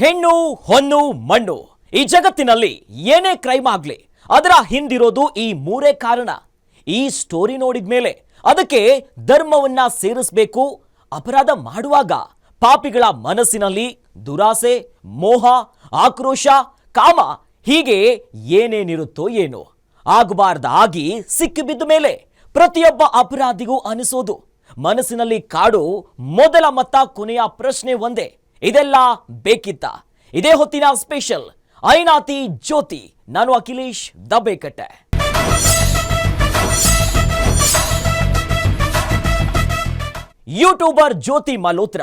ಹೆಣ್ಣು, ಹೊನ್ನು, ಮಣ್ಣು. ಈ ಜಗತ್ತಿನಲ್ಲಿ ಏನೇ ಕ್ರೈಮ್ ಆಗಲಿ, ಅದರ ಹಿಂದಿರೋದು ಈ ಮೂರೇ ಕಾರಣ. ಈ ಸ್ಟೋರಿ ನೋಡಿದ ಮೇಲೆ ಅದಕ್ಕೆ ಧರ್ಮವನ್ನ ಸೇರಿಸಬೇಕು, ಅಪರಾಧ ಮಾಡುವಾಗ ಪಾಪಿಗಳ ಮನಸ್ಸಿನಲ್ಲಿ ದುರಾಸೆ, ಮೋಹ, ಆಕ್ರೋಶ, ಕಾಮ ಹೀಗೆ ಏನೇನಿರುತ್ತೋ ಏನೋ. ಆಗಬಾರ್ದ ಆಗಿ ಸಿಕ್ಕಿಬಿದ್ದ ಮೇಲೆ ಪ್ರತಿಯೊಬ್ಬ ಅಪರಾಧಿಗೂ ಅನಿಸೋದು. ಮನಸ್ಸಿನಲ್ಲಿ ಕಾಡು ಮೊದಲ ಮತ್ತ ಕೊನೆಯ ಪ್ರಶ್ನೆ ಒಂದೇ. ಇದೆಲ್ಲ ಬೇಕಿತ್ತ? ಇದೇ ಹೊತ್ತಿನ ಸ್ಪೆಷಲ್, ಐನಾತಿ ಜ್ಯೋತಿ, ನಾನು ಅಖಿಲೇಶ್ ದಬೇಕಟ್ಟೆ. ಯೂಟ್ಯೂಬರ್ ಜ್ಯೋತಿ ಮಲ್ಹೋತ್ರ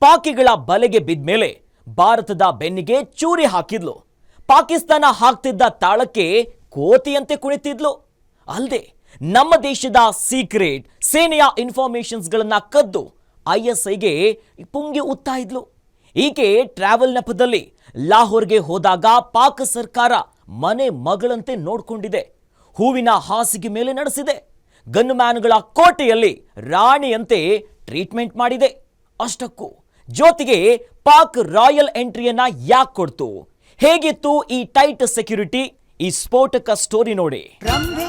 ಪಾಕಿಗಳ ಬಲೆಗೆ ಬಿದ್ಮೇಲೆ ಭಾರತದ ಬೆನ್ನಿಗೆ ಚೂರಿ ಹಾಕಿದ್ಲು. ಪಾಕಿಸ್ತಾನ ಹಾಕ್ತಿದ್ದ ತಾಳಕ್ಕೆ ಕೋತಿಯಂತೆ ಕುಣಿತಿದ್ಲು. ಅಲ್ಲದೆ ನಮ್ಮ ದೇಶದ ಸೀಕ್ರೆಟ್ ಸೇನೆಯ ಇನ್ಫಾರ್ಮೇಶನ್ಸ್ಗಳನ್ನ ಕದ್ದು ಐಎಸ್ಐಗೆ ಪುಂಗಿ ಉತ್ತಾ ಇದ್ಲು. ಈಕೆ ಟ್ರಾವೆಲ್ ನೆಪದಲ್ಲಿ ಲಾಹೋರ್ಗೆ ಹೋದಾಗ ಪಾಕ್ ಸರ್ಕಾರ ಮನೆ ಮಗಳಂತೆ ನೋಡ್ಕೊಂಡಿದೆ. ಹೂವಿನ ಹಾಸಿಗೆ ಮೇಲೆ ನಡೆಸಿದೆ. ಗನ್ಮ್ಯಾನ್ಗಳ ಕೋಟೆಯಲ್ಲಿ ರಾಣಿಯಂತೆ ಟ್ರೀಟ್ಮೆಂಟ್ ಮಾಡಿದೆ. ಅಷ್ಟಕ್ಕೂ ಜೊತೆಗೆ ಪಾಕ್ ರಾಯಲ್ ಎಂಟ್ರಿಯನ್ನ ಯಾಕೆ ಕೊಡ್ತು? ಹೇಗಿತ್ತು ಈ ಟೈಟ್ ಸೆಕ್ಯೂರಿಟಿ ಈ ಸ್ಫೋಟಕ ಸ್ಟೋರಿ ನೋಡಿ. ರಂಭೆ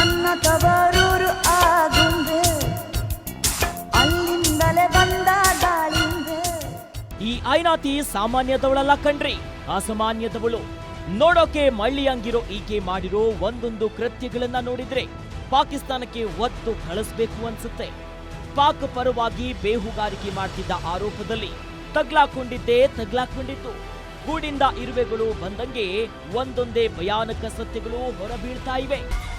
ನನ್ನ ತವರೂರು ಅಲ್ಲಿಂದಲೇ ಬಂದ ಈ ಐನಾತಿ ಸಾಮಾನ್ಯದವಳಲ್ಲ ಕಣ್ರಿ. ಅಸಾಮಾನ್ಯದವಳು. ನೋಡೋಕೆ ಮಳ್ಳಿಯಂಗಿರೋ ಈಕೆ ಮಾಡಿರೋ ಒಂದೊಂದು ಕೃತ್ಯಗಳನ್ನ ನೋಡಿದ್ರೆ ಪಾಕಿಸ್ತಾನಕ್ಕೆ ಒತ್ತು ಕಳಿಸ್ಬೇಕು ಅನ್ಸುತ್ತೆ. ಪಾಕ್ ಪರವಾಗಿ ಬೇಹುಗಾರಿಕೆ ಮಾಡ್ತಿದ್ದ ಆರೋಪದಲ್ಲಿ ತಗ್ಲಾಕೊಂಡಿದ್ದೇ ತಗ್ಲಾಕೊಂಡಿತ್ತು. ಗೂಡಿಂದ ಇರುವೆಗಳು ಬಂದಂಗೆ ಒಂದೊಂದೇ ಭಯಾನಕ ಸತ್ಯಗಳು ಹೊರಬೀಳ್ತಾ ಇವೆ.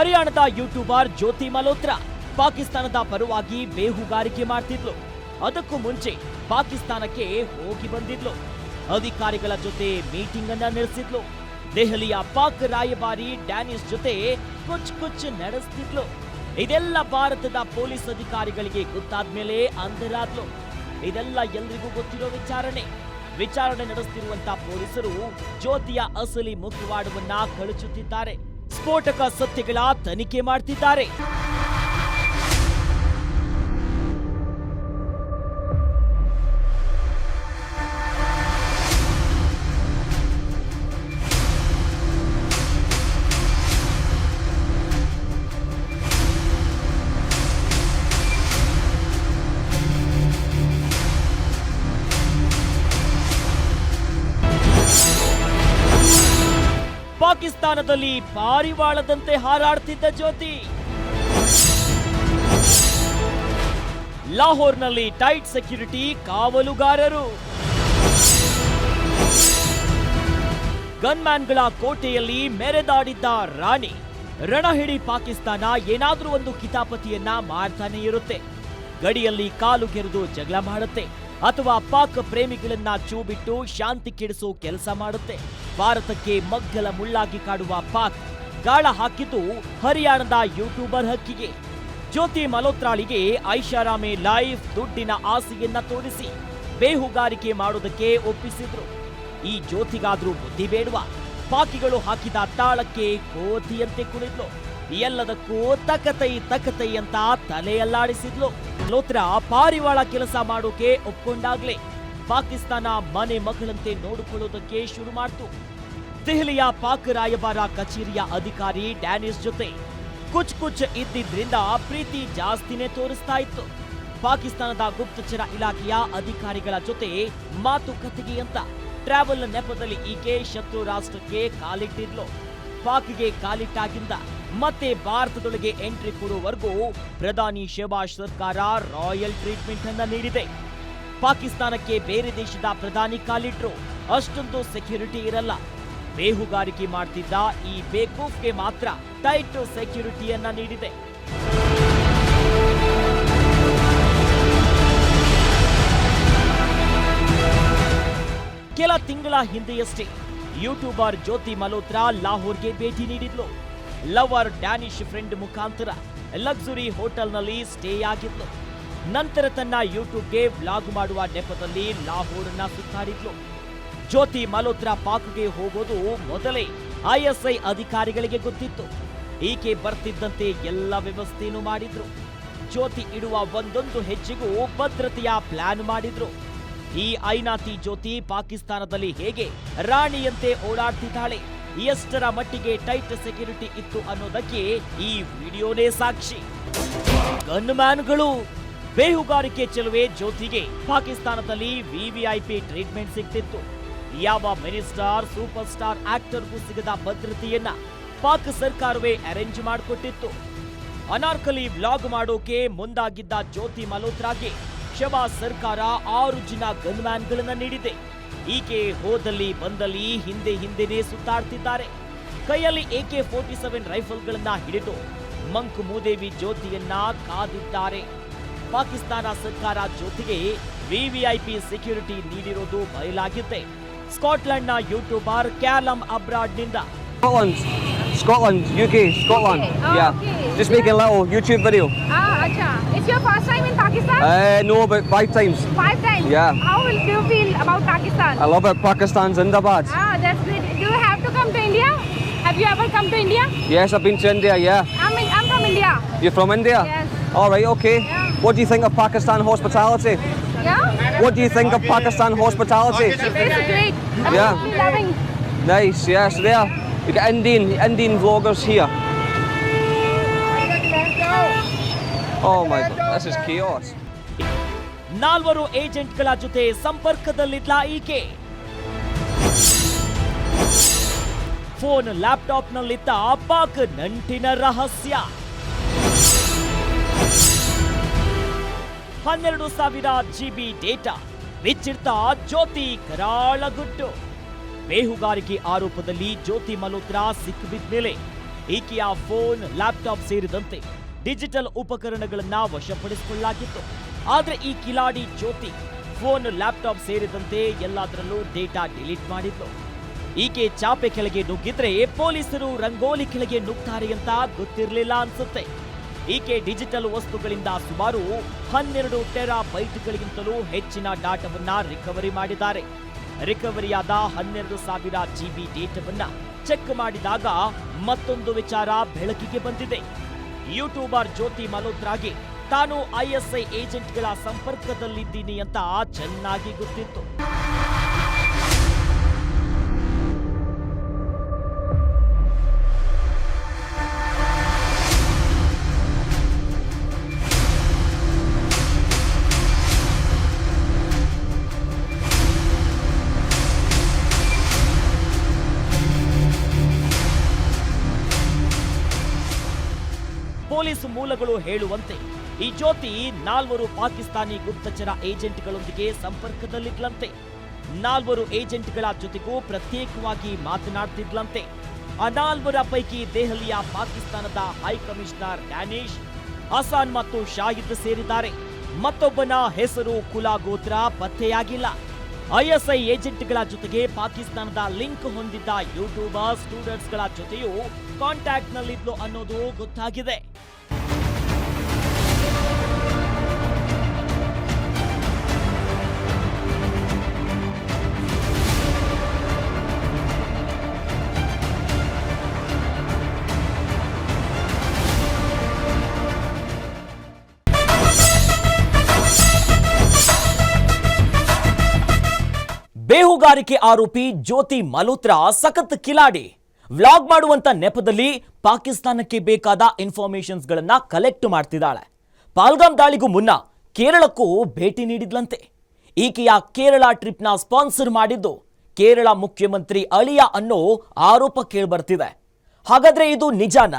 ಹರಿಯಾಣದ ಯೂಟ್ಯೂಬರ್ ಜ್ಯೋತಿ ಮಲ್ಹೋತ್ರಾ ಪಾಕಿಸ್ತಾನದ ಪರವಾಗಿ ಬೇಹುಗಾರಿಕೆ ಮಾಡ್ತಿದ್ಲು. ಅದಕ್ಕೂ ಮುಂಚೆ ಪಾಕಿಸ್ತಾನಕ್ಕೆ ಹೋಗಿ ಬಂದಿದ್ಲು. ಅಧಿಕಾರಿಗಳ ಜೊತೆ ಮೀಟಿಂಗ್ ಅನ್ನ ನಡೆಸಿದ್ಲು. ದೆಹಲಿಯ ಪಾಕ್ ರಾಯಭಾರಿ ಡ್ಯಾನಿಸ್ ಜೊತೆ ಕುಚ್ ಕುಚ್ ನಡೆಸ್ತಿದ್ಲು. ಇದೆಲ್ಲ ಭಾರತದ ಪೊಲೀಸ್ ಅಧಿಕಾರಿಗಳಿಗೆ ಗೊತ್ತಾದ್ಮೇಲೆ ಅಂಧರಾದ್ಲು. ಇದೆಲ್ಲ ಎಲ್ರಿಗೂ ಗೊತ್ತಿರೋ ವಿಚಾರಣೆ. ವಿಚಾರಣೆ ನಡೆಸುತ್ತಿರುವಂತ ಪೊಲೀಸರು ಜ್ಯೋತಿಯ ಅಸಲಿ ಮುಖವಾಡವನ್ನ ಕಳುಚುತ್ತಿದ್ದಾರೆ. ಸ್ಫೋಟಕ ಸತ್ಯಗಳ ತನಿಖೆ ಮಾಡ್ತಿದ್ದಾರೆ. ಪಾಕಿಸ್ತಾನದಲ್ಲಿ ಪಾರಿವಾಳದಂತೆ ಹಾರಾಡ್ತಿದ್ದ ಜ್ಯೋತಿ. ಲಾಹೋರ್ನಲ್ಲಿ ಟೈಟ್ ಸೆಕ್ಯೂರಿಟಿ ಕಾವಲುಗಾರರು. ಗನ್ಮ್ಯಾನ್ಗಳ ಕೋಟೆಯಲ್ಲಿ ಮೆರೆದಾಡಿದ್ದ ರಾಣಿ. ರಣಹಿಡಿ ಪಾಕಿಸ್ತಾನ ಏನಾದರೂ ಒಂದು ಕಿತಾಪತಿಯನ್ನ ಮಾಡ್ತಾನೆ ಇರುತ್ತೆ. ಗಡಿಯಲ್ಲಿ ಕಾಲು ಗೆರೆದು ಜಗಳ ಮಾಡುತ್ತೆ. ಅಥವಾ ಪಾಕ್ ಪ್ರೇಮಿಗಳನ್ನ ಚೂಬಿಟ್ಟು ಶಾಂತಿ ಕೆಡಿಸೋ ಕೆಲಸ ಮಾಡುತ್ತೆ. ಭಾರತಕ್ಕೆ ಮಗ್ಗಲ ಮುಳ್ಳಾಗಿ ಕಾಡುವ ಪಾಕ್ ಗಾಳ ಹಾಕಿದ್ದು ಹರಿಯಾಣದ ಯೂಟ್ಯೂಬರ್ ಹಕ್ಕಿಗೆ. ಜ್ಯೋತಿ ಮಲೋತ್ರಾಳಿಗೆ ಐಷಾರಾಮಿ ಲೈಫ್ ದುಡ್ಡಿನ ಆಸೆಯನ್ನ ತೋರಿಸಿ ಬೇಹುಗಾರಿಕೆ ಮಾಡೋದಕ್ಕೆ ಒಪ್ಪಿಸಿದ್ರು. ಈ ಜ್ಯೋತಿಗಾದ್ರೂ ಬುದ್ಧಿ ಬೇಡುವ ಪಾಕಿಗಳು ಹಾಕಿದ ತಾಳಕ್ಕೆ ಕೋತಿಯಂತೆ ಕುಳಿದ್ಲು ಎಲ್ಲದಕ್ಕೂ ತಕತೈ ತಕತೈ ಅಂತ ತಲೆಯಲ್ಲಾಡಿಸಿದ್ಲು. ಲೋತ್ರ ಪಾರಿವಾಳ ಕೆಲಸ ಮಾಡೋಕೆ ಒಪ್ಕೊಂಡಾಗ್ಲೇ. ಪಾಕಿಸ್ತಾನ ಮನೆ ಮಗಳಂತೆ ನೋಡಿಕೊಳ್ಳೋದಕ್ಕೆ ಶುರು ಮಾಡಿತು. ದೆಹಲಿಯ ಪಾಕ್ ರಾಯಭಾರ ಕಚೇರಿಯ ಅಧಿಕಾರಿ ಡ್ಯಾನಿಸ್ ಜೊತೆ ಕುಚ್ ಕುಚ್ ಇದ್ದಿದ್ರಿಂದ ಪ್ರೀತಿ ಜಾಸ್ತಿನೇ ತೋರಿಸ್ತಾ ಇತ್ತು. ಪಾಕಿಸ್ತಾನದ ಗುಪ್ತಚರ ಇಲಾಖೆಯ ಅಧಿಕಾರಿಗಳ ಜೊತೆ ಮಾತುಕತೆಗೆ ಅಂತ ಟ್ರಾವೆಲ್ ನೆಪದಲ್ಲಿ ಈಕೆ ಶತ್ರು ರಾಷ್ಟ್ರಕ್ಕೆ ಕಾಲಿಟ್ಟಿದ್ಲು. ಪಾಕ್ಗೆ ಕಾಲಿಟ್ಟಾಗಿಂದ ಮತ್ತೆ ಭಾರತದೊಳಗೆ ಎಂಟ್ರಿ ಕೊಡುವವರೆಗೂ ಪ್ರಧಾನಿ ಶೆಹಬಾಜ್ ಸರ್ಕಾರ ರಾಯಲ್ ಟ್ರೀಟ್ಮೆಂಟ್ ಅನ್ನ ನೀಡಿದೆ. ಪಾಕಿಸ್ತಾನಕ್ಕೆ ಬೇರೆ ದೇಶದ ಪ್ರಧಾನಿ ಕಾಲಿಟ್ರು. ಅಷ್ಟೊಂದು ಸೆಕ್ಯೂರಿಟಿ ಇರಲ್ಲ. ಬೇಹುಗಾರಿಕೆ ಮಾಡ್ತಿದ್ದ ಈ ಬೇಕೂಫ್ಗೆ ಮಾತ್ರ ಟೈಟ್ ಸೆಕ್ಯೂರಿಟಿಯನ್ನ ನೀಡಿದೆ. ಕೆಲ ತಿಂಗಳ ಹಿಂದೆಯಷ್ಟೇ, ಯೂಟ್ಯೂಬರ್ ಜ್ಯೋತಿ ಮಲ್ಹೋತ್ರಾ ಲಾಹೋರ್ಗೆ ಭೇಟಿ ನೀಡಿದ್ಲು. ಲವರ್ ಡ್ಯಾನಿಶ್ ಫ್ರೆಂಡ್ ಮುಖಾಂತರ ಲಕ್ಸುರಿ ಹೋಟೆಲ್ನಲ್ಲಿ ಸ್ಟೇ ಆಗಿದ್ಲು. ನಂತರ ತನ್ನ ಯೂಟ್ಯೂಬ್ಗೆ ವ್ಲಾಗ್ ಮಾಡುವ ನೆಪದಲ್ಲಿ ಲಾಹೋರ್ನ ಸುತ್ತಾಡಿದ್ಲು. ಜ್ಯೋತಿ ಮಲ್ಹೋತ್ರಾ ಪಾಕ್ಗೆ ಹೋಗೋದು ಮೊದಲೇ ಐಎಸ್ಐ ಅಧಿಕಾರಿಗಳಿಗೆ ಗೊತ್ತಿತ್ತು. ಈಕೆ ಬರ್ತಿದ್ದಂತೆ ಎಲ್ಲ ವ್ಯವಸ್ಥೆಯನ್ನು ಮಾಡಿದ್ರು. ಜ್ಯೋತಿ ಇಡುವ ಒಂದೊಂದು ಹೆಜ್ಜೆಗೂ ಭದ್ರತೆಯ ಪ್ಲಾನ್ ಮಾಡಿದ್ರು. ಈ ಐನಾತಿ ಜ್ಯೋತಿ ಪಾಕಿಸ್ತಾನದಲ್ಲಿ ಹೇಗೆ ರಾಣಿಯಂತೆ ಓಡಾಡ್ತಿದ್ದಾಳೆ, ಎಷ್ಟರ ಮಟ್ಟಿಗೆ ಟೈಟ್ ಸೆಕ್ಯೂರಿಟಿ ಇತ್ತು ಅನ್ನೋದಕ್ಕೆ ಈ ವಿಡಿಯೋನೇ ಸಾಕ್ಷಿ. ಗನ್ಮ್ಯಾನ್ಗಳು ಬೇಹುಗಾರಿಕೆ ಚೆಲುವೆ ಜ್ಯೋತಿಗೆ. ಪಾಕಿಸ್ತಾನದಲ್ಲಿ ವಿವಿಐಪಿ ಟ್ರೀಟ್ಮೆಂಟ್ ಸಿಗ್ತಿತ್ತು. ಯಾವ ಮಿನಿಸ್ಟರ್ ಸೂಪರ್ ಸ್ಟಾರ್ ಆಕ್ಟರ್ಗೂ ಸಿಗದ ಭದ್ರತೆಯನ್ನ ಪಾಕ್ ಸರ್ಕಾರವೇ ಅರೇಂಜ್ ಮಾಡಿಕೊಟ್ಟಿತ್ತು. ಅನಾರ್ಕಲಿ ಬ್ಲಾಗ್ ಮಾಡೋಕೆ ಮುಂದಾಗಿದ್ದ ಜ್ಯೋತಿ ಮಲ್ಹೋತ್ರಾಗೆ ಶವಾ ಸರ್ಕಾರ ಆರು ಜನ ಗನ್ಮ್ಯಾನ್ಗಳನ್ನ ನೀಡಿದೆ. ಈಕೆ ಹೋದಲ್ಲಿ ಬಂದಲ್ಲಿ ಹಿಂದೆ ಹಿಂದೆನೇ ಸುತ್ತಾಡ್ತಿದ್ದಾರೆ. ಕೈಯಲ್ಲಿ ಎಕೆ ಫೋರ್ಟಿ ಸೆವೆನ್ ರೈಫಲ್ಗಳನ್ನ ಹಿಡಿದು ಮಂಕ್ ಮೂದೇವಿ ಜ್ಯೋತಿಯನ್ನ ಕಾದಿದ್ದಾರೆ. ಪಾಕಿಸ್ತಾನ ಸರ್ಕಾರ ಜ್ಯೋತಿಗೆ ವಿವಿಐಪಿ ಸೆಕ್ಯೂರಿಟಿ ನೀಡಿರೋದು ಬಯಲಾಗಿದೆ ಸ್ಕಾಟ್ಲೆಂಡ್ನ ಯೂಟ್ಯೂಬರ್ ಕ್ಯಾಲಮ್ ಅಬ್ರಾಡ್ನಿಂದ Scotland, Scotland, UK, Scotland. Oh, yeah, okay. just making a little YouTube video. Ah, acha. It's your first time in Pakistan? Uh, no, about five times. Five times? yeah. How will do you feel about Pakistan? I love it. Pakistan's Zindabad. Ah, that's great. Do you have to come to India? Have you ever come to India? Yes, I've been to India. Yeah, I'm, in, I'm from India. you're from India. Yes. All right, okay. Yeah. What do you think of Pakistan hospitality? Yeah? What do you think of Pakistan hospitality? It's great. I'm Yeah. really loving. Nice. Yes, there. You got Indian Indian vloggers here. Oh my God, this is chaos. ನಾಲ್ವರು ಏಜೆಂಟ್ಗಳ ಜೊತೆ ಸಂಪರ್ಕದಲ್ಲಿದ್ಲ ಈಕೆ phone ಲ್ಯಾಪ್ಟಾಪ್ನಲ್ಲಿದ್ದ Pak ನಂಟಿನ ರಹಸ್ಯ ಹನ್ನೆರಡು ಸಾವಿರ GB data ಬಿಚ್ಚಿಡ್ತ ಜ್ಯೋತಿ ಕರಾಳ ಗುಟ್ಟು ಬೇಹುಗಾರಿಕೆ ಆರೋಪದಲ್ಲಿ ಜ್ಯೋತಿ ಮಲ್ಹೋತ್ರಾ ಸಿಕ್ಕಿಬಿದ್ದ ಮೇಲೆ ಈಕೆಯ ಫೋನ್, ಲ್ಯಾಪ್ಟಾಪ್ ಸೇರಿದಂತೆ ಡಿಜಿಟಲ್ ಉಪಕರಣಗಳನ್ನ ವಶಪಡಿಸಿಕೊಳ್ಳಲಾಗಿತ್ತು. ಆದರೆ ಈ ಕಿಲಾಡಿ ಜ್ಯೋತಿ ಫೋನ್, ಲ್ಯಾಪ್ಟಾಪ್ ಸೇರಿದಂತೆ ಎಲ್ಲದರಲ್ಲೂ ಡೇಟಾ ಡಿಲೀಟ್ ಮಾಡಿತ್ತು. ಈಕೆ ಚಾಪೆ ಕೆಳಗೆ ನುಗ್ಗಿದ್ರೆ ಪೊಲೀಸರು ರಂಗೋಲಿ ಕೆಳಗೆ ನುಗ್ತಾರೆ ಅಂತ ಗೊತ್ತಿರಲಿಲ್ಲ ಅನ್ಸುತ್ತೆ. ಈಕೆ ಡಿಜಿಟಲ್ ವಸ್ತುಗಳಿಂದ ಸುಮಾರು ಹನ್ನೆರಡು ಟೆರಾ ಬೈಟ್ಗಳಿಗಿಂತಲೂ ಹೆಚ್ಚಿನ ಡಾಟಾವನ್ನ ರಿಕವರಿ ಮಾಡಿದ್ದಾರೆ. ರಿಕವರಿಯಾದ ಹನ್ನೆರಡು ಸಾವಿರ ಜಿಬಿ ಡೇಟಾವನ್ನ ಚೆಕ್ ಮಾಡಿದಾಗ ಮತ್ತೊಂದು ವಿಚಾರ ಬೆಳಕಿಗೆ ಬಂದಿದೆ. ಯೂಟ್ಯೂಬರ್ ಜ್ಯೋತಿ ಮಲ್ಹೋತ್ರಾಗೆ ತಾನು ಐಎಸ್ಐ ಏಜೆಂಟ್ಗಳ ಸಂಪರ್ಕದಲ್ಲಿದ್ದೀನಿ ಅಂತ ಚೆನ್ನಾಗಿ ಗೊತ್ತಿತ್ತು. ಮೂಲಗಳು ಹೇಳುವಂತೆ ಈ ಜ್ಯೋತಿ ನಾಲ್ವರು ಪಾಕಿಸ್ತಾನಿ ಗುಪ್ತಚರ ಏಜೆಂಟ್ಗಳೊಂದಿಗೆ ಸಂಪರ್ಕದಲ್ಲಿದ್ಲಂತೆ. ನಾಲ್ವರು ಏಜೆಂಟ್ಗಳ ಜೊತೆಗೂ ಪ್ರತ್ಯೇಕವಾಗಿ ಮಾತನಾಡ್ತಿದ್ಲಂತೆ. ಆ ನಾಲ್ವರ ಪೈಕಿ ದೆಹಲಿಯ ಪಾಕಿಸ್ತಾನದ ಹೈ ಕಮಿಷನರ್ ಡ್ಯಾನಿಶ್ ಹಸಾನ್ ಮತ್ತು ಶಾಹಿದ್ ಸೇರಿದ್ದಾರೆ. ಮತ್ತೊಬ್ಬನ ಹೆಸರು ಕುಲಾ ಗೋತ್ರ ಪತ್ತೆಯಾಗಿಲ್ಲ ಐಎಸ್ಐ ಏಜೆಂಟ್ಗಳ ಜೊತೆಗೆ ಪಾಕಿಸ್ತಾನದ ಲಿಂಕ್ ಹೊಂದಿದ್ದ ಯೂಟ್ಯೂಬರ್ ಸ್ಟೂಡೆಂಟ್ಸ್ಗಳ ಜೊತೆಯೂ ಕಾಂಟ್ಯಾಕ್ಟ್ನಲ್ಲಿದ್ಲು ಅನ್ನೋದು ಗೊತ್ತಾಗಿದೆ. ಬೇಹುಗಾರಿಕೆ ಆರೋಪಿ ಜ್ಯೋತಿ ಮಲ್ಹೋತ್ರಾ ಸಖತ್ ಕಿಲಾಡಿ. ವ್ಲಾಗ್ ಮಾಡುವಂತ ನೆಪದಲ್ಲಿ ಪಾಕಿಸ್ತಾನಕ್ಕೆ ಬೇಕಾದ ಇನ್ಫಾರ್ಮೇಶನ್ಸ್ ಗಳನ್ನ ಕಲೆಕ್ಟ್ ಮಾಡ್ತಿದ್ದಾಳೆ. ಪಾಲ್ಗಾಮ್ ದಾಳಿಗೂ ಮುನ್ನ ಕೇರಳಕ್ಕೂ ಭೇಟಿ ನೀಡಿದ್ಲಂತೆ. ಈಕೆಯ ಕೇರಳ ಟ್ರಿಪ್ನ ಸ್ಪಾನ್ಸರ್ ಮಾಡಿದ್ದು ಕೇರಳ ಮುಖ್ಯಮಂತ್ರಿ ಅಳಿಯ ಅನ್ನೋ ಆರೋಪ ಕೇಳಿಬರ್ತಿದೆ. ಹಾಗಾದ್ರೆ ಇದು ನಿಜಾನ?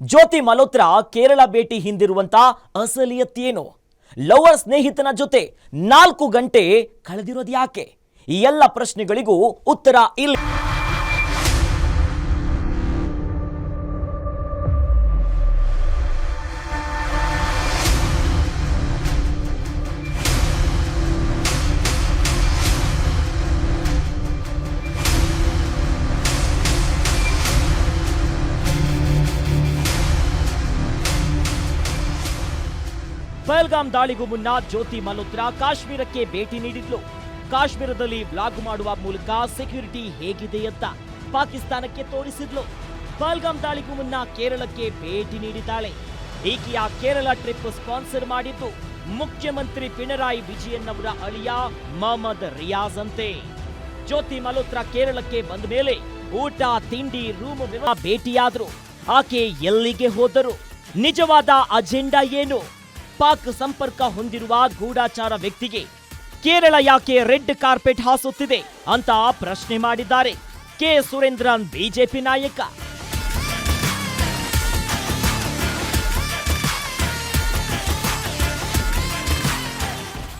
ಜ್ಯೋತಿ ಮಲ್ಹೋತ್ರಾ ಕೇರಳ ಭೇಟಿ ಹಿಂದಿರುವಂತ ಅಸಲಿಯತ್ತೇನು? ಲವರ್ ಸ್ನೇಹಿತನ ಜೊತೆ ನಾಲ್ಕು ಗಂಟೆ ಕಳೆದಿರೋದು ಯಾಕೆ ಈ ಎಲ್ಲ ಪ್ರಶ್ನೆಗಳಿಗೂ ಉತ್ತರ ಇಲ್ಲ. ಪಹಲ್ಗಾಮ್ ದಾಳಿಗೂ ಮುನ್ನ ಜ್ಯೋತಿ ಮಲ್ಹೋತ್ರಾ ಕಾಶ್ಮೀರಕ್ಕೆ ಭೇಟಿ ನೀಡಿದ್ಲು. ಕಾಶ್ಮೀರದಲ್ಲಿ ಬ್ಲಾಗ್ ಮಾಡುವ ಮೂಲಕ ಸೆಕ್ಯೂರಿಟಿ ಹೇಗಿದೆ ಅಂತ ಪಾಕಿಸ್ತಾನಕ್ಕೆ ತೋರಿಸಿದ್ಲು. ಬಲ್ಗಮ್ ದಾಳಿಗೂ ಮುನ್ನ ಕೇರಳಕ್ಕೆ ಭೇಟಿ ನೀಡಿದ್ದಾಳೆ. ಈಕೆಯ ಕೇರಳ ಟ್ರಿಪ್ ಸ್ಪಾನ್ಸರ್ ಮಾಡಿದ್ದು ಮುಖ್ಯಮಂತ್ರಿ ಪಿಣರಾಯಿ ವಿಜಯನ್ ಅವರ ಅಳಿಯ ಮೊಹಮ್ಮದ್ ರಿಯಾಜ್ ಅಂತೆ. ಜ್ಯೋತಿ ಮಲ್ಹೋತ್ರಾ ಕೇರಳಕ್ಕೆ ಬಂದ ಮೇಲೆ ಊಟ, ತಿಂಡಿ, ರೂಮ್ ಭೇಟಿಯಾದ್ರು. ಆಕೆ ಎಲ್ಲಿಗೆ ಹೋದರು? ನಿಜವಾದ ಅಜೆಂಡಾ ಏನು? ಪಾಕ್ ಸಂಪರ್ಕ ಹೊಂದಿರುವ ಗೂಢಾಚಾರ ವ್ಯಕ್ತಿಗೆ ಕೇರಳ ಯಾಕೆ ರೆಡ್ ಕಾರ್ಪೆಟ್ ಹಾಸುತ್ತಿದೆ ಅಂತ ಪ್ರಶ್ನೆ ಮಾಡಿದ್ದಾರೆ. ಕೆ. ಸುರೇಂದ್ರನ್ ಬಿಜೆಪಿ ನಾಯಕ.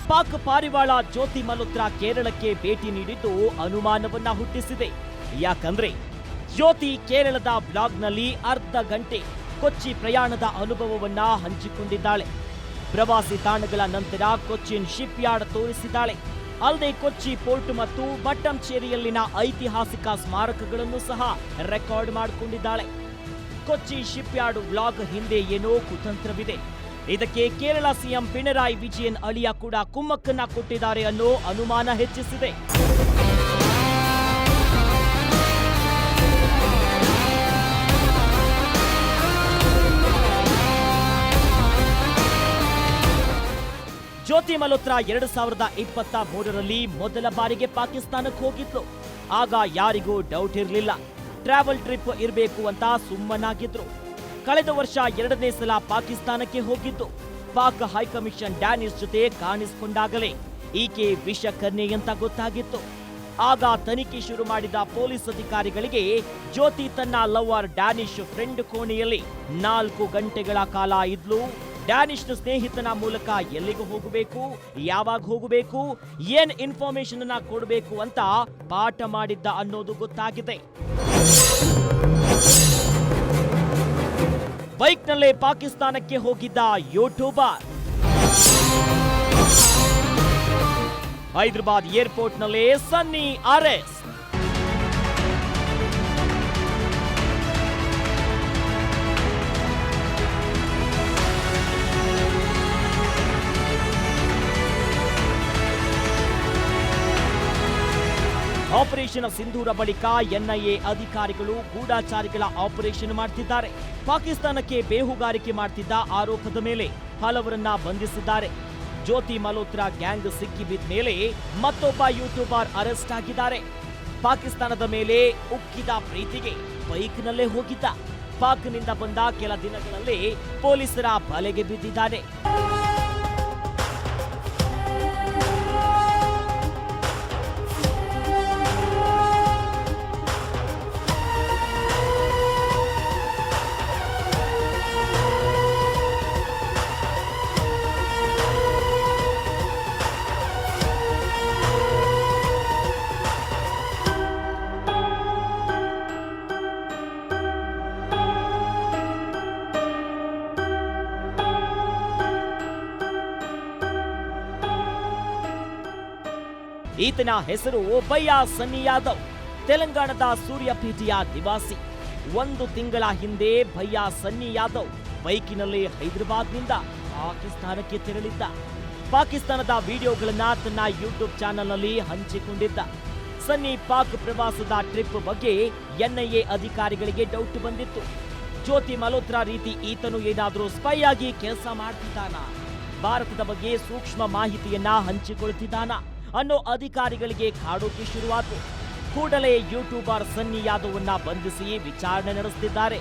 ಪಾಕ್ ಪಾರಿವಾಳ ಜ್ಯೋತಿ ಮಲ್ಹೋತ್ರಾ ಕೇರಳಕ್ಕೆ ಭೇಟಿ ನೀಡಿದ್ದು ಅನುಮಾನವನ್ನ ಹುಟ್ಟಿಸಿದೆ. ಯಾಕಂದ್ರೆ ಜ್ಯೋತಿ ಕೇರಳದ ಬ್ಲಾಗ್ನಲ್ಲಿ ಅರ್ಧ ಗಂಟೆ ಕೊಚ್ಚಿ ಪ್ರಯಾಣದ ಅನುಭವವನ್ನ ಹಂಚಿಕೊಂಡಿದ್ದಾಳೆ. ಪ್ರವಾಸಿ ತಾಣಗಳ ನಂತರ ಕೊಚ್ಚಿನ್ ಶಿಪ್ ಯಾರ್ಡ್ ತೋರಿಸಿದ್ದಾಳೆ. ಅಲ್ಲದೆ ಕೊಚ್ಚಿ, ಪೋರ್ಟ್ ಮತ್ತು ಬಟ್ಟಂಚೇರಿಯಲ್ಲಿನ ಐತಿಹಾಸಿಕ ಸ್ಮಾರಕಗಳನ್ನು ಸಹ ರೆಕಾರ್ಡ್ ಮಾಡಿಕೊಂಡಿದ್ದಾಳೆ. ಕೊಚ್ಚಿ ಶಿಪ್ಯಾರ್ಡ್ ವ್ಲಾಗ್ ಹಿಂದೆ ಏನೋ ಕುತಂತ್ರವಿದೆ. ಇದಕ್ಕೆ ಕೇರಳ ಸಿಎಂ ಪಿಣರಾಯಿ ವಿಜಯನ್ ಅಳಿಯ ಕೂಡ ಕುಮ್ಮಕ್ಕನ್ನ ಕೊಟ್ಟಿದ್ದಾರೆ ಅನ್ನೋ ಅನುಮಾನ ಹೆಚ್ಚಿಸಿದೆ. ಜ್ಯೋತಿ ಮಲ್ಹೋತ್ರಾ ಎರಡು ಸಾವಿರದ ಇಪ್ಪತ್ತ ಮೂರರಲ್ಲಿ ಮೊದಲ ಬಾರಿಗೆ ಪಾಕಿಸ್ತಾನಕ್ಕೆ ಹೋಗಿದ್ಲು ಆಗ ಯಾರಿಗೂ ಡೌಟ್ ಇರಲಿಲ್ಲ. ಟ್ರಾವೆಲ್ ಟ್ರಿಪ್ ಇರಬೇಕು ಅಂತ ಸುಮ್ಮನಾಗಿದ್ರು. ಕಳೆದ ವರ್ಷ ಎರಡನೇ ಸಲ ಪಾಕಿಸ್ತಾನಕ್ಕೆ ಹೋಗಿದ್ದು. ಪಾಕ್ ಹೈಕಮಿಷನ್ ಡ್ಯಾನಿಶ್ ಜೊತೆ ಕಾಣಿಸಿಕೊಂಡಾಗಲೇ ಈಕೆ ವಿಷಕನ್ಯೆ ಅಂತ ಗೊತ್ತಾಗಿತ್ತು. ಆಗ ತನಿಖೆ ಶುರು ಮಾಡಿದ ಪೊಲೀಸ್ ಅಧಿಕಾರಿಗಳಿಗೆ ಜ್ಯೋತಿ ತನ್ನ ಲವರ್ ಡ್ಯಾನಿಶ್ ಫ್ರೆಂಡ್ ಕೋಣೆಯಲ್ಲಿ ನಾಲ್ಕು ಗಂಟೆಗಳ ಕಾಲ ಇದ್ಲು. ಡ್ಯಾನಿಶ್ನ ಸ್ನೇಹಿತನ ಮೂಲಕ ಎಲ್ಲಿಗೆ ಹೋಗಬೇಕು, ಯಾವಾಗ ಹೋಗಬೇಕು, ಏನ್ ಇನ್ಫಾರ್ಮೇಶನ್ ಅನ್ನ ಕೊಡಬೇಕು ಅಂತ ಪಾಠ ಮಾಡಿದ್ದ ಅನ್ನೋದು ಗೊತ್ತಾಗಿದೆ. ಬೈಕ್ನಲ್ಲೇ ಪಾಕಿಸ್ತಾನಕ್ಕೆ ಹೋಗಿದ್ದ ಯೂಟ್ಯೂಬರ್. ಹೈದರಾಬಾದ್ ಏರ್ಪೋರ್ಟ್ನಲ್ಲೇ ಸನ್ನಿ ಅರೆಸ್ಟ್. ಆಪರೇಷನ್ ಸಿಂಧೂರ ಬಳಿಕ ಎನ್ಐಎ ಅಧಿಕಾರಿಗಳು ಗೂಢಾಚಾರಿಗಳ ಆಪರೇಷನ್ ಮಾಡ್ತಿದ್ದಾರೆ. ಪಾಕಿಸ್ತಾನಕ್ಕೆ ಬೇಹುಗಾರಿಕೆ ಮಾಡ್ತಿದ್ದ ಆರೋಪದ ಮೇಲೆ ಹಲವರನ್ನ ಬಂಧಿಸಿದ್ದಾರೆ. ಜ್ಯೋತಿ ಮಲ್ಹೋತ್ರಾ ಗ್ಯಾಂಗ್ ಸಿಕ್ಕಿಬಿದ್ದ ಮೇಲೆ ಮತ್ತೊಬ್ಬ ಯೂಟ್ಯೂಬರ್ ಅರೆಸ್ಟ್ ಆಗಿದ್ದಾರೆ. ಪಾಕಿಸ್ತಾನದ ಮೇಲೆ ಉಕ್ಕಿದ ಪ್ರೀತಿಗೆ ಬೈಕ್ನಲ್ಲೇ ಹೋಗಿದ್ದ. ಪಾಕ್ನಿಂದ ಬಂದ ಕೆಲ ದಿನಗಳಲ್ಲಿ ಪೊಲೀಸರ ಬಲೆಗೆ ಬಿದ್ದಿದ್ದಾನೆ. ಈತನ ಹೆಸರು ಓಬಯ್ಯ ಸನ್ನಿ ಯಾದವ್. ತೆಲಂಗಾಣದ ಸೂರ್ಯಪೇಟೆಯ ನಿವಾಸಿ. ಒಂದು ತಿಂಗಳ ಹಿಂದೆ ಭಯ್ಯ ಸನ್ನಿ ಯಾದವ್ ಬೈಕಿನಲ್ಲಿ ಹೈದರಾಬಾದ್ನಿಂದ ಪಾಕಿಸ್ತಾನಕ್ಕೆ ತೆರಳಿದ್ದ. ಪಾಕಿಸ್ತಾನದ ವಿಡಿಯೋಗಳನ್ನ ತನ್ನ ಯೂಟ್ಯೂಬ್ ಚಾನೆಲ್ನಲ್ಲಿ ಹಂಚಿಕೊಂಡಿದ್ದ. ಸನ್ನಿ ಪಾಕ್ ಪ್ರವಾಸದ ಟ್ರಿಪ್ ಬಗ್ಗೆ ಎನ್ಐಎ ಅಧಿಕಾರಿಗಳಿಗೆ ಡೌಟ್ ಬಂದಿತ್ತು. ಜ್ಯೋತಿ ಮಲ್ಹೋತ್ರಾ ರೀತಿ ಈತನು ಏನಾದರೂ ಸ್ಪೈ ಆಗಿ ಕೆಲಸ ಮಾಡ್ತಿದ್ದಾನಾ? ಭಾರತದ ಬಗ್ಗೆ ಸೂಕ್ಷ್ಮ ಮಾಹಿತಿಯನ್ನ ಹಂಚಿಕೊಳ್ತಿದ್ದಾನ? ಅನ್ನೋ ಅಧಿಕಾರಿಗಳಿಗೆ ಕಾಡೋಕೆ ಶುರುವಾತು. ಕೂಡಲೇ ಯೂಟ್ಯೂಬರ್ ಸನ್ನಿ ಯಾದವನ್ನ ಬಂಧಿಸಿ ವಿಚಾರಣೆ ನಡೆಸುತ್ತಿದ್ದಾರೆ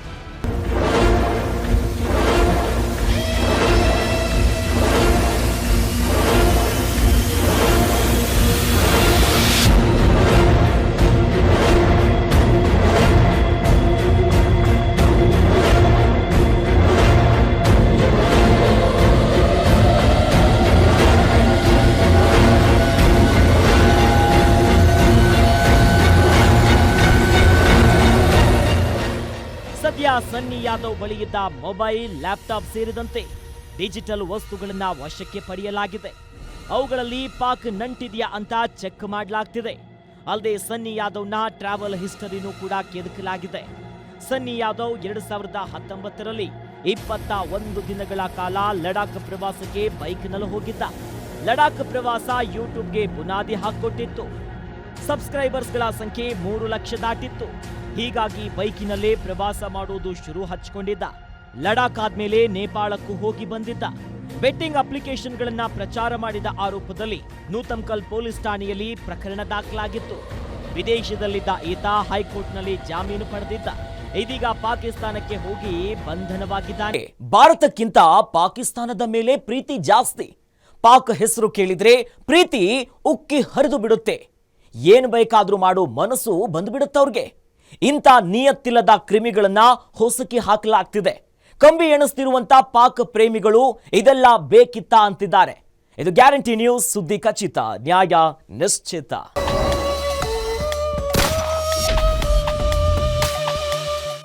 ಯಾದವ್ ಬಳಿಯಿದ್ದ ಮೊಬೈಲ್, ಲ್ಯಾಪ್ಟಾಪ್ ಸೇರಿದಂತೆ ಡಿಜಿಟಲ್ ವಸ್ತುಗಳನ್ನ ವಶಕ್ಕೆ ಪಡೆಯಲಾಗಿದೆ. ಅವುಗಳಲ್ಲಿ ಪಾಕ್ ನಂಟಿದೆಯಾ ಅಂತ ಚೆಕ್ ಮಾಡಲಾಗ್ತಿದೆ. ಅಲ್ಲದೆ ಸನ್ನಿ ಯಾದವ್ನ ಟ್ರಾವೆಲ್ ಹಿಸ್ಟರಿನೂ ಕೂಡ ಕೆದಕಲಾಗಿದೆ. ಸನ್ನಿ ಯಾದವ್ ಎರಡು ಸಾವಿರದ ಹತ್ತೊಂಬತ್ತರಲ್ಲಿ ಇಪ್ಪತ್ತ ಒಂದು ದಿನಗಳ ಕಾಲ ಲಡಾಖ್ ಪ್ರವಾಸಕ್ಕೆ ಬೈಕ್ನಲ್ಲಿ ಹೋಗಿದ್ದ. ಲಡಾಖ್ ಪ್ರವಾಸ ಯೂಟ್ಯೂಬ್ಗೆ ಬುನಾದಿ ಹಾಕೊಟ್ಟಿತ್ತು ಸಬ್ಸ್ಕ್ರೈಬರ್ಸ್ಗಳ ಸಂಖ್ಯೆ ಮೂರು ಲಕ್ಷ ದಾಟಿತ್ತು. ಹೀಗಾಗಿ ಬೈಕಿನಲ್ಲೇ ಪ್ರವಾಸ ಮಾಡುವುದು ಶುರು ಹಚ್ಕೊಂಡಿದ್ದ ಲಡಾಖ್ ಆದ್ಮೇಲೆ ನೇಪಾಳಕ್ಕೂ ಹೋಗಿ ಬಂದಿದ್ದ. ಬೆಟ್ಟಿಂಗ್ ಅಪ್ಲಿಕೇಶನ್ಗಳನ್ನ ಪ್ರಚಾರ ಮಾಡಿದ ಆರೋಪದಲ್ಲಿ ನೂತಂಕಲ್ ಪೊಲೀಸ್ ಠಾಣೆಯಲ್ಲಿ ಪ್ರಕರಣ ದಾಖಲಾಗಿತ್ತು. ವಿದೇಶದಲ್ಲಿದ್ದ ಈತ ಹೈಕೋರ್ಟ್ನಲ್ಲಿ ಜಾಮೀನು ಪಡೆದಿದ್ದ. ಇದೀಗ ಪಾಕಿಸ್ತಾನಕ್ಕೆ ಹೋಗಿ ಬಂಧನವಾಗಿದ್ದಾನೆ. ಭಾರತಕ್ಕಿಂತ ಪಾಕಿಸ್ತಾನದ ಮೇಲೆ ಪ್ರೀತಿ ಜಾಸ್ತಿ. ಪಾಕ್ ಹೆಸರು ಕೇಳಿದ್ರೆ ಪ್ರೀತಿ ಉಕ್ಕಿ ಹರಿದು ಬಿಡುತ್ತೆ. ಏನು ಬೇಕಾದ್ರೂ ಮಾಡೋ, ಮನಸ್ಸು ಬಂದ್ಬಿಡುತ್ತವ್ರಿಗೆ ಇಂಥ ನಿಯತ್ತಿಲ್ಲದ ಕ್ರಿಮಿಗಳನ್ನ ಹೊಸಕಿ ಹಾಕಲಾಗ್ತಿದೆ. ಕಂಬಿ ಎಣಿಸ್ತಿರುವಂಥ ಪಾಕ್ ಪ್ರೇಮಿಗಳು ಇದೆಲ್ಲ ಬೇಕಿತ್ತ ಅಂತಿದ್ದಾರೆ. ಇದು ಗ್ಯಾರಂಟಿ ನ್ಯೂಸ್ ಸುದ್ದಿ ಖಚಿತ, ನ್ಯಾಯ ನಿಶ್ಚಿತ.